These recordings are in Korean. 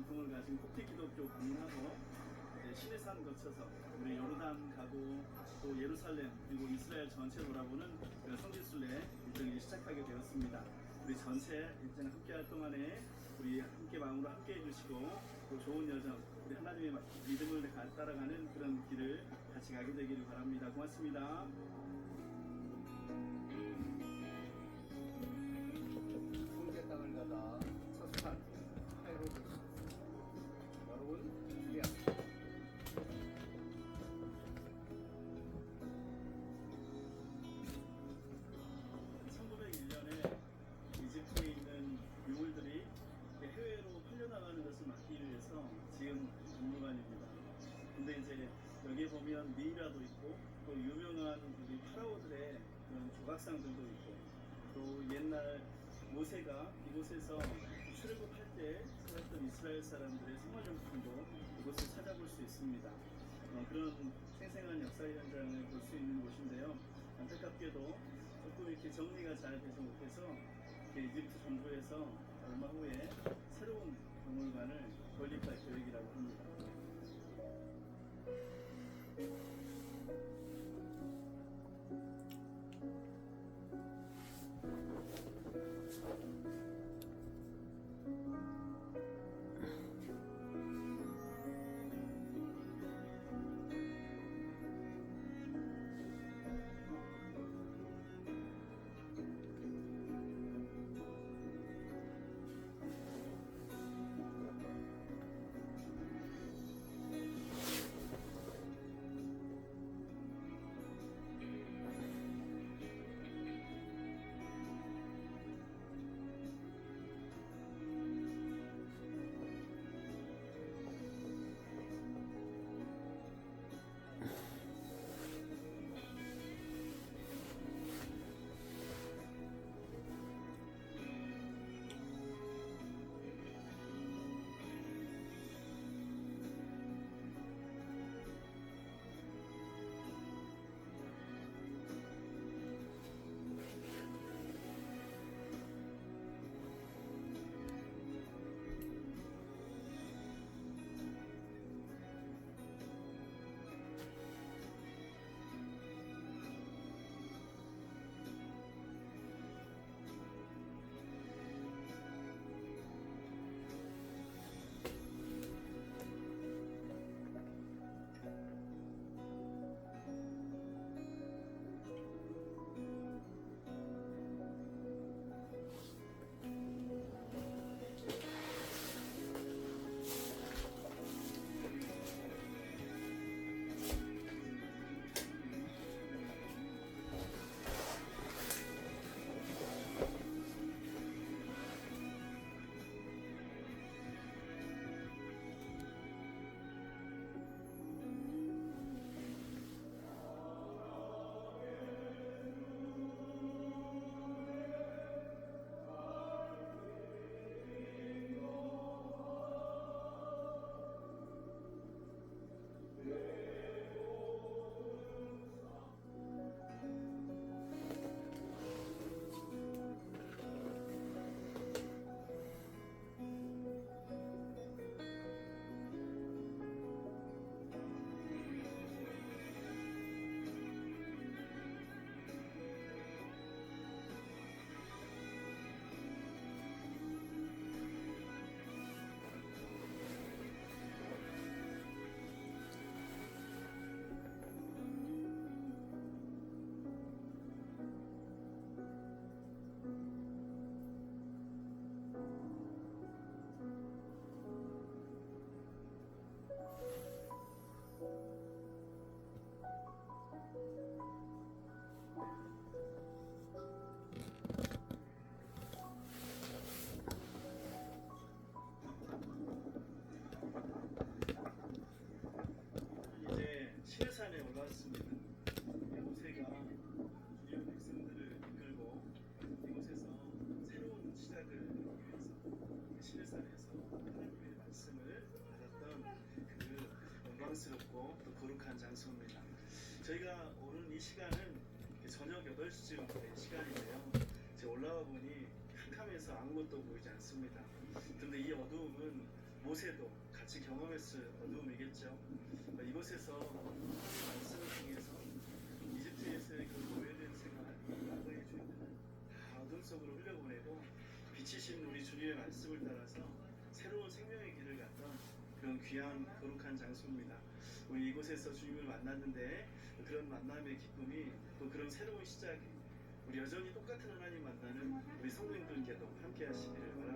전통을 가진 코피 기독교 이제 시내산 거쳐서 우리 요르단 가고 또 예루살렘 그리고 이스라엘 전체 돌아보는 그 성지순례 일정이 시작하게 되었습니다. 우리 전체 일정 함께 할 동안에 우리 함께 마음으로 함께 해주시고 또 좋은 여정 우리 하나님의 믿음을 가- 따라가는 그런 길을 같이 가게 되기를 바랍니다. 고맙습니다. 형제 땅을 가다 조각상들도 있고 또 옛날 모세가 이곳에서 출애굽할 때 살았던 이스라엘 사람들의 생활용품도 이곳을 찾아볼 수 있습니다. 어, 그런 생생한 역사 현장을 볼 수 있는 곳인데요. 안타깝게도 조금 이렇게 정리가 잘 되지 못해서 이집트 정부에서 얼마 후에 새로운 모세가 주요 백성들을 이끌고 이곳에서 새로운 시작을 위해서 시내산에서 하나님의 말씀을 받았던 그 영광스럽고 또 거룩한 장소입니다. 저희가 오는 이 시간은 저녁 8시쯤 된 시간인데요. 이제 올라와 보니 캄캄해서 아무것도 보이지 않습니다. 그런데 이 어두움은 모세도 같이 경험했을 어두움이겠죠. 어, 이곳에서 말씀을 통해서 이집트에서의 그 오해된 생활, 과거의 죄들을 다 어둠 속으로 흘려보내고 빛이신 우리 주님의 말씀을 따라서 새로운 생명의 길을 갔던 그런 귀한 거룩한 장소입니다. 우리 이곳에서 주님을 만났는데 그런 만남의 기쁨이 또 그런 새로운 시작이 우리 여전히 똑같은 하나님 만나는 우리 성도님들께도 함께 하시기를 바랍니다.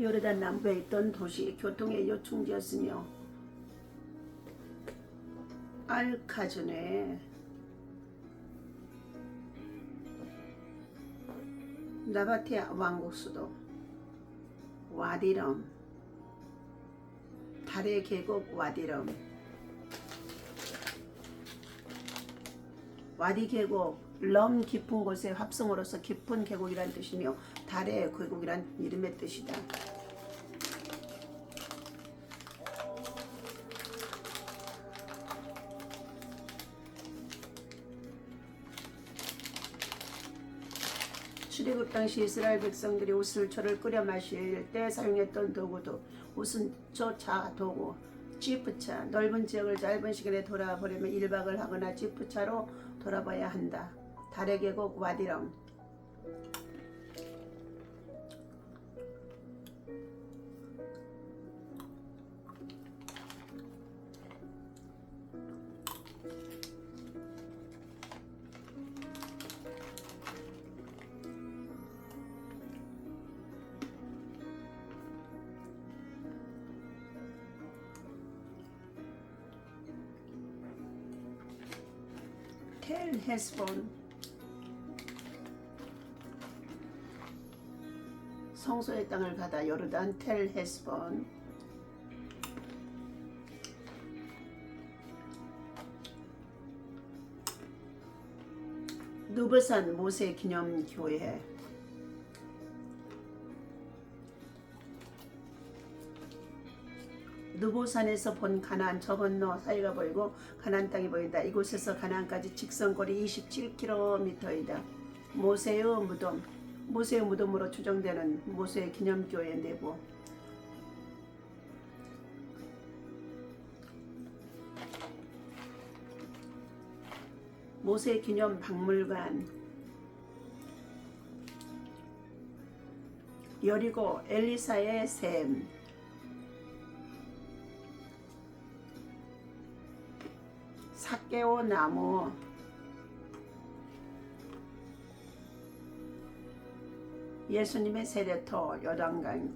요르단 남부에 있던 도시 교통의 요충지였으며 알카준의 나바티아 왕국 수도 와디럼 달의 계곡 와디럼 와디 계곡 럼 깊은 곳의 합성어로서 깊은 계곡이란 뜻이며 달의 계곡이란 이름의 뜻이다. 출애굽 당시 이스라엘 백성들이 우슬초를 끓여 마실 때 사용했던 도구도 우슬초 차 도구 지프차 넓은 지역을 짧은 시간에 돌아보려면 1박을 하거나 지프차로 돌아봐야 한다. 달의 계곡 와디럼 텔 헤스본 성소의 땅을 가다 요르단 텔 헤스본 누브산 모세 기념 교회 누보산에서 본 가나안 저 건너 사이가 보이고 가나안 땅이 보인다. 이곳에서 가나안까지 직선거리 27km이다. 모세의 무덤 모세의 무덤으로 추정되는 모세의 기념교회 내부 모세 기념 박물관 여리고 엘리사의 샘 사케오 나무. 예수님의 세례터 요단강.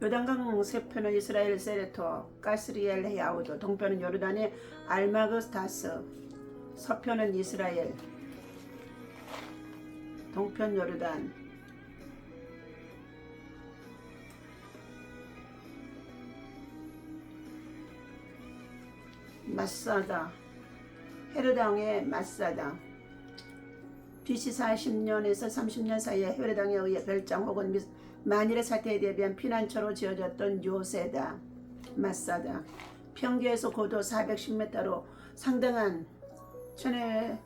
요단강 세편은 이스라엘 세례터 가스리엘 야우드. 동편은 요르단의 알마그스타스. 서편은 이스라엘. 동편 요르단 마사다. 헤르당의 마사다. BC 40년에서 30년 사이에 헤르당에 의해 별장 혹은 미- 만일의 사태에 대비한 피난처로 지어졌던 요새다. 마사다. 평지에서 고도 410m로 상당한 천의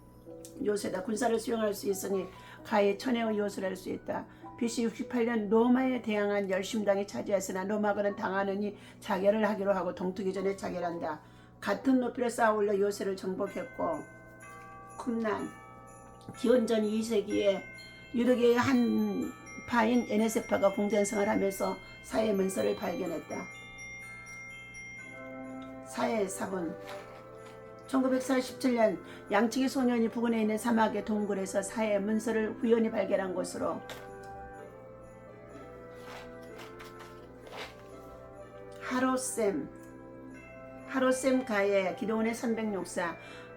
요새다. 군사를 수용할 수 있으니 가히 천의 요새를 할 수 있다. BC 68년 로마에 대항한 열심당이 차지했으나 로마군은 당하느니 자결을 하기로 하고 동투기 전에 자결한다 같은 높이를 쌓아올려 요새를 정복했고 쿰난 기원전 2세기에 유럽의 한 파인 에네세파가 공전성을 하면서 사해 문서를 발견했다. 사해 사본 1947년 양치기 소년이 부근에 있는 사막의 동굴에서 사해 문서를 우연히 발견한 것으로 하로쌤 하로셈 가에 기도원의 306사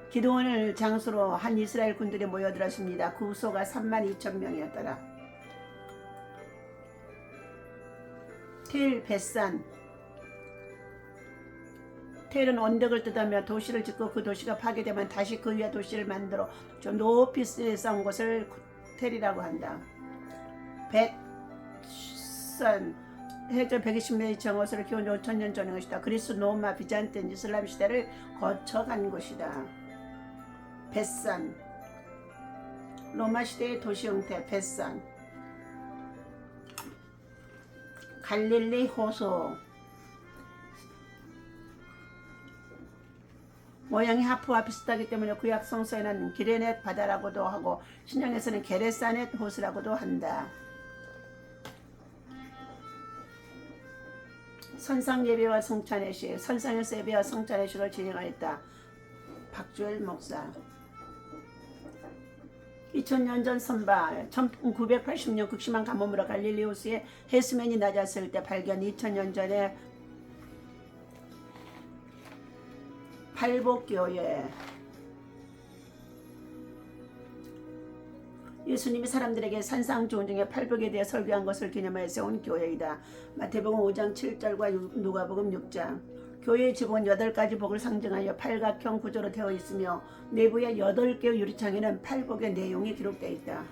기도원을 장소로 한 이스라엘 군들이 모여들었습니다. 구소가 3만 2천 명이었더라. 텔 베산 텔은 언덕을 뜯으며 도시를 짓고 그 도시가 파괴되면 다시 그 위에 도시를 만들어 좀 높이 쌓은 곳을 텔이라고 한다. 벳산 해저 120년의 정어스를 기원 5천년 전의 것이다. 그리스, 로마, 비잔틴, 이슬람 시대를 거쳐간 곳이다. 벳산 로마 시대의 도시 형태 벳산 갈릴리 호소 모양이 하프와 비슷하기 때문에 구약 성서에는 기레넷 바다라고도 하고 신약에서는 게레사넷 호수라고도 한다. 선상 예배와 성찬의식, 선상에서 예배와 성찬의식을 진행하였다. 박주일 목사. 2000년 전 선발 1980년 극심한 가뭄으로 갈릴리 호수에 해수면이 낮았을 때 발견 2000년 전에 팔복교회 예수님이 사람들에게 산상 조언 중에 팔복에 대해 설교한 것을 기념하여 세운 교회이다. 마태복음 5장 7절과 누가복음 6장 교회의 지붕은 8가지 복을 상징하여 팔각형 구조로 되어 있으며 내부의 8개의 유리창에는 팔복의 내용이 기록되어 있다.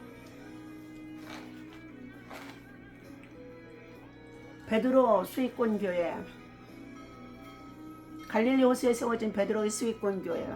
베드로 수익권 교회 갈릴리 호수에 세워진 베드로의 수익권 교회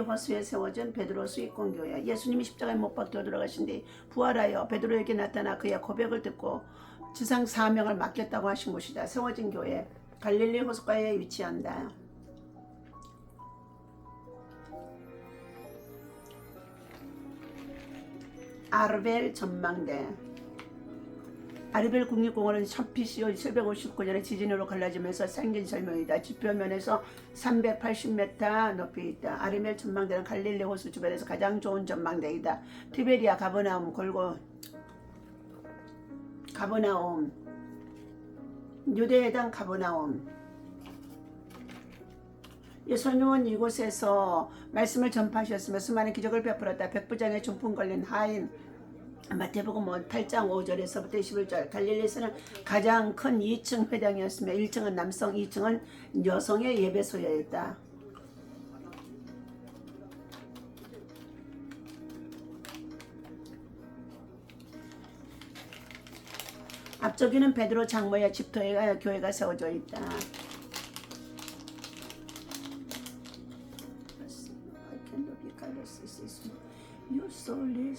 호수에 세워진 베드로 수익권 교회 예수님이 십자가에 못 박혀 돌아가신 뒤 부활하여 베드로에게 나타나 그의 고백을 듣고 지상 사명을 맡겼다고 하신 곳이다. 세워진 교회 갈릴리 호수가에 위치한다. 아르벨 전망대 아르벨 국립공원은 1000BC 759년에 지진으로 갈라지면서 생긴 설명이다. 지표면에서 380m 높이 있다. 아르벨 전망대는 갈릴리 호수 주변에서 가장 좋은 전망대이다. 티베리아 가버나움 골고 가버나움 유대해당 가버나움 예수님은 이곳에서 말씀을 전파하셨으며 수많은 기적을 베풀었다. 백부장의 중풍 걸린 하인 마태복음 8장 5절에서부터 21절 갈릴리에서는 가장 큰 2층 회당이었으며 1층은 남성, 2층은 여성의 예배소였다. 앞쪽에는 베드로 장모의 집토에 교회가 세워져 있다.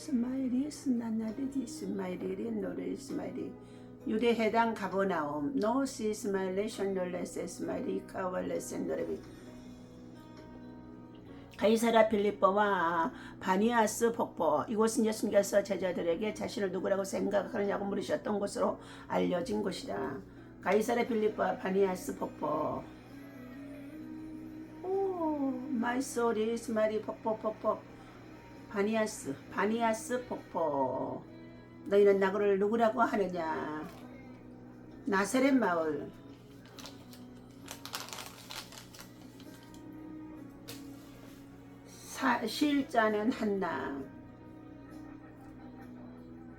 Is mighty, 노래 is mighty. 유대 해당 is mighty, 션널레스 is mighty, 카왈레스 노래비. 가이사라 빌립보와 바니아스 폭포 이곳은 예수님께서 제자들에게 자신을 누구라고 생각하느냐고 물으셨던 곳으로 알려진 곳이다. 가이사라 빌립보와 바니아스 폭포 오 마이 is mighty 폭포 폭포 바니아스 바니아스 폭포. 너희는 나그를 누구라고 하느냐? 나세렛 마을. 사, 실자는 한나.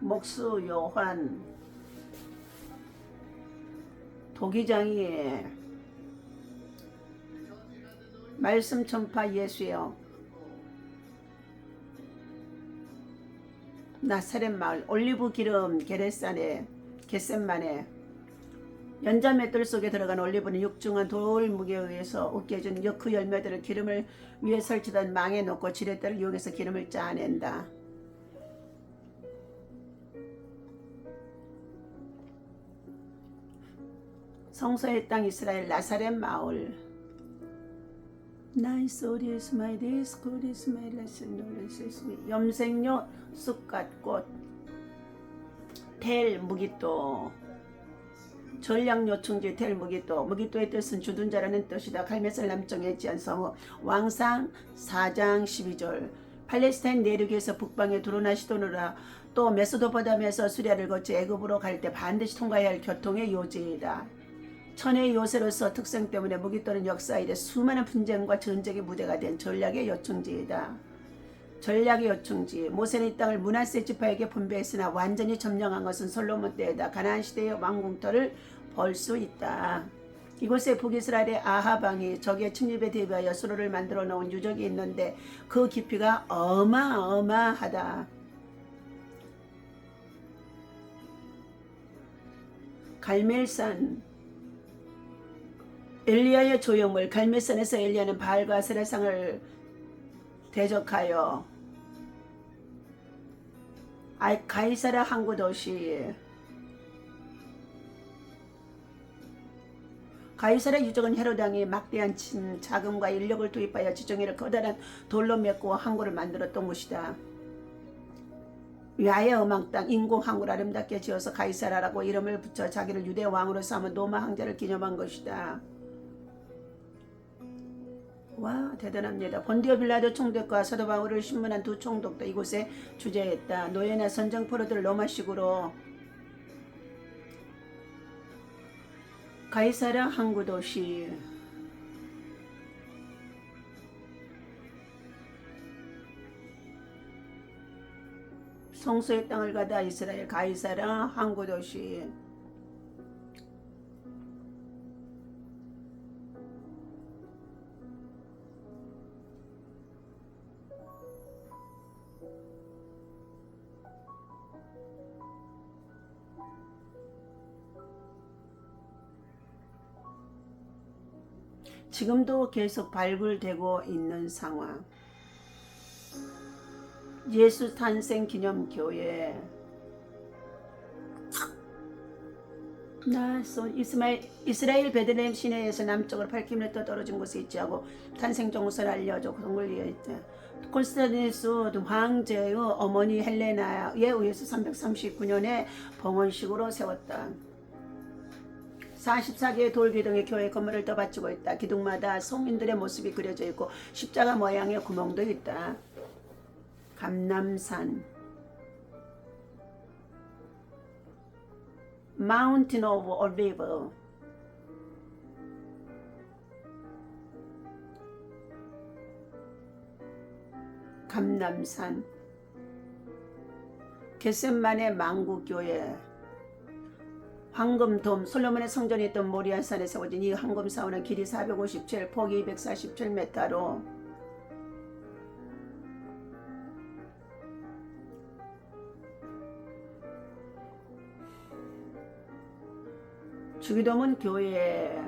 목수 요한 도기장이 말씀 전파 예수여 나사렛 마을 올리브 기름 게레산에 겟셋만에 연자 맷돌 속에 들어간 올리브는 육중한 돌 무게에 의해서 으깨진 그 열매들을 기름을 위에 설치던 망에 넣고 지렛대를 이용해서 기름을 짜낸다. 성소의 땅 이스라엘 나사렛 마을 나이 소리 is my days, good is my lesson, knowledge is me. 염색료, 쑥갓꽃, 텔, 무기또, 전략 요충지 될 무기또 무기또의 뜻은 주둔 자라는 뜻이다. 갈메살 남쪽의 지한 성읍 왕상 4장 12절 팔레스타인 내륙에서 북방에 두로나 시도느라 또 메소도포담에서 수리아를 거쳐 애굽으로 갈 때 반드시 통과해야 할 교통의 요지이다. 천의 요새로서 특성 때문에 무기 또는 역사 이래 수많은 분쟁과 전쟁의 무대가 된 전략의 요충지이다. 전략의 요충지 모세는 이 땅을 문하세 지파에게 분배했으나 완전히 점령한 것은 솔로몬 때에다 가나안 시대의 왕궁터를 벌 수 있다. 이곳에 북이스라엘의 아하방이 적의 침입에 대비하여 수로를 만들어 놓은 유적이 있는데 그 깊이가 어마어마하다. 갈멜산 엘리야의 조형물 갈멜산에서 엘리야는 바알과 세라상을 대적하여 아- 가이사라 항구 도시 가이사라 유적은 헤로당이 막대한 친 자금과 인력을 투입하여 지정이를 커다란 돌로 메고 항구를 만들었던 곳이다. 야의 음악 땅 인공 항구를 아름답게 지어서 가이사라라고 이름을 붙여 자기를 유대 왕으로 삼은 로마 황제를 기념한 것이다. 와 대단합니다. 본디오 빌라도 총독과 사도 바울을 신문한 두 총독도 이곳에 주재했다. 노예나 선정 포로들 로마식으로 가이사라 항구 도시 성소의 땅을 가다 이스라엘 가이사라 항구 도시 지금도 계속 발굴되고 있는 상황. 예수 탄생 기념 교회. 나소 이스마엘 이스라엘 베들레헴 시내에서 남쪽으로 8km 떨어진 곳에 있지하고 탄생 정서를 알려줘 동을 이어있다. 콘스탄티누스 황제의 어머니 헬레나에 의해서 339년에 봉헌식으로 세웠다. 44개의 돌 기둥의 교회 건물을 떠받치고 있다. 기둥마다 성인들의 모습이 그려져 있고 십자가 모양의 구멍도 있다. 감남산 Mountain of Olive 감남산 겟셋만의 망구교회 황금돔 솔로몬의 성전이 있던 모리아산에 세워진 이 황금사원은 길이 457, 폭이 247m로. 주기도문 교회.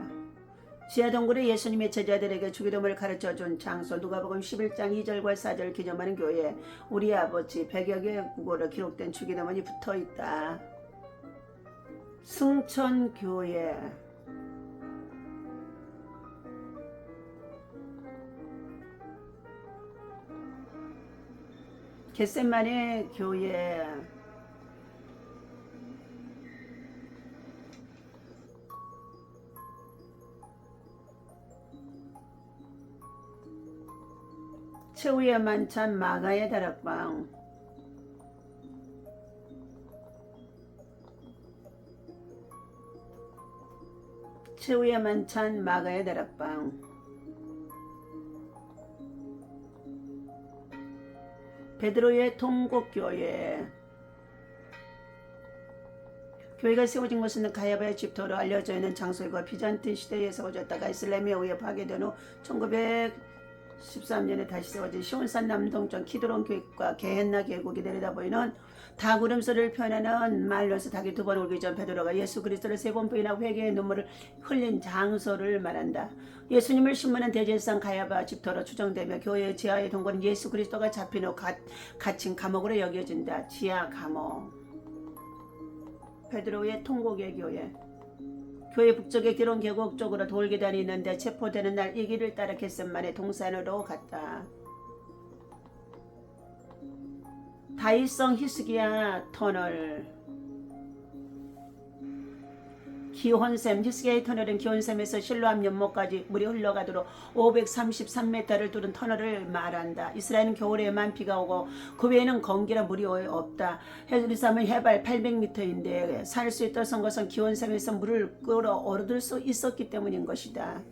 지하 동굴에 예수님의 제자들에게 주기도문을 가르쳐 준 장소 누가복음 11장 2절과 4절 기념하는 교회. 우리 아버지 100여 개의 국어로 기록된 주기도문이 붙어 있다. 승천교회. 겟셋만의 교회. 최후의 만찬 마가의 다락방 최후의 만찬 마가의 다락방. 베드로의 통곡교회. 교회가 세워진 곳은 가야바의 집터로 알려져 있는 장소이고 비잔틴 시대에 세워졌다가 이슬람에 의해 파괴된 후 1913년에 다시 세워진 시온산 남동쪽 키드론 교회과 게헨나 계곡이 내려다보이는 닭 울음소리를 표현하는 말로서 닭이 두 번 울기 전 베드로가 예수 그리스도를 세 번 부인하고 회개의 눈물을 흘린 장소를 말한다. 예수님을 신문한 대제사장 가야바 집터로 추정되며 교회의 지하의 동굴은 예수 그리스도가 잡힌 후 gat, 갇힌 감옥으로 여겨진다. 지하 감옥. 베드로의 통곡의 교회. 교회 북쪽의 기론 계곡 쪽으로 돌계단이 있는데 체포되는 날 이 길을 따라 겟셋만의 동산으로 갔다. 다이성 히스기야 터널 기혼샘 히스게이 터널은 기혼샘에서 실로암 연못까지 물이 흘러가도록 533m를 뚫은 터널을 말한다. 이스라엘은 겨울에만 비가 오고 그 외에는 건기라 물이 없다. 헤르삼은 해발 800m인데 살 수 있던 것은 기온샘에서 물을 끌어 얻을 수 있었기 때문인 것이다.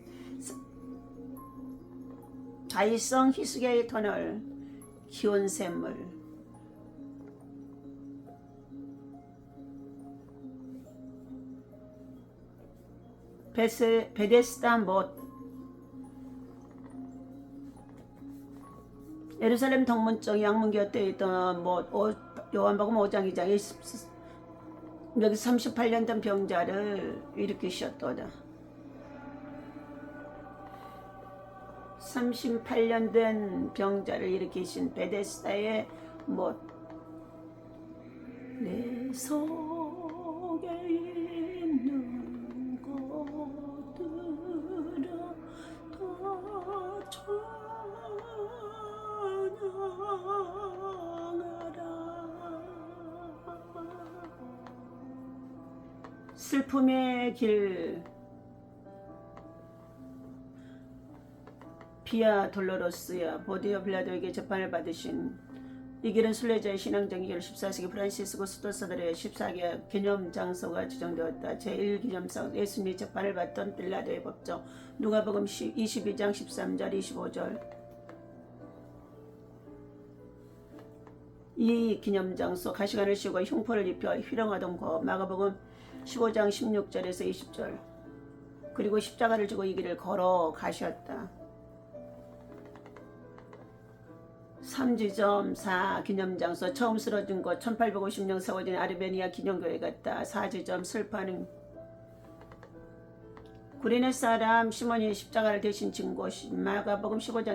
자이성 히스게이 터널 기온샘물 베스, 베데스다 못 예루살렘 동문쪽 양문 곁에 있던 뭐 오- 요한복음 5장 2장 여기 38년 된 병자를 일으키셨도다. 38년 된 병자를 일으키신 베데스다의 못. 내속 슬픔의 길. 비아 돌로로스야 보디오 빌라도에게 재판을 받으신 이 길은 순례자의 신앙적인 길 14세기 프란시스코 수도사들의 14개 기념 장소가 지정되었다. 제1기념상 예수님이 재판을 받던 빌라도의 법정. 누가복음 22장 13절 25절. 이 기념 장소 가시관을 씌우고 흉포를 입혀 희롱하던 곳 마가복음 15장 16절에서 20절 그리고 십자가를 지고 이 길을 걸어 가셨다. 3지점 4 기념장소 처음 쓰러진 곳 1850년 세워진 아르메니아 기념교회 같다. 4지점 슬퍼하는 구레네 사람 시몬이 십자가를 대신 진 곳 마가복음 15장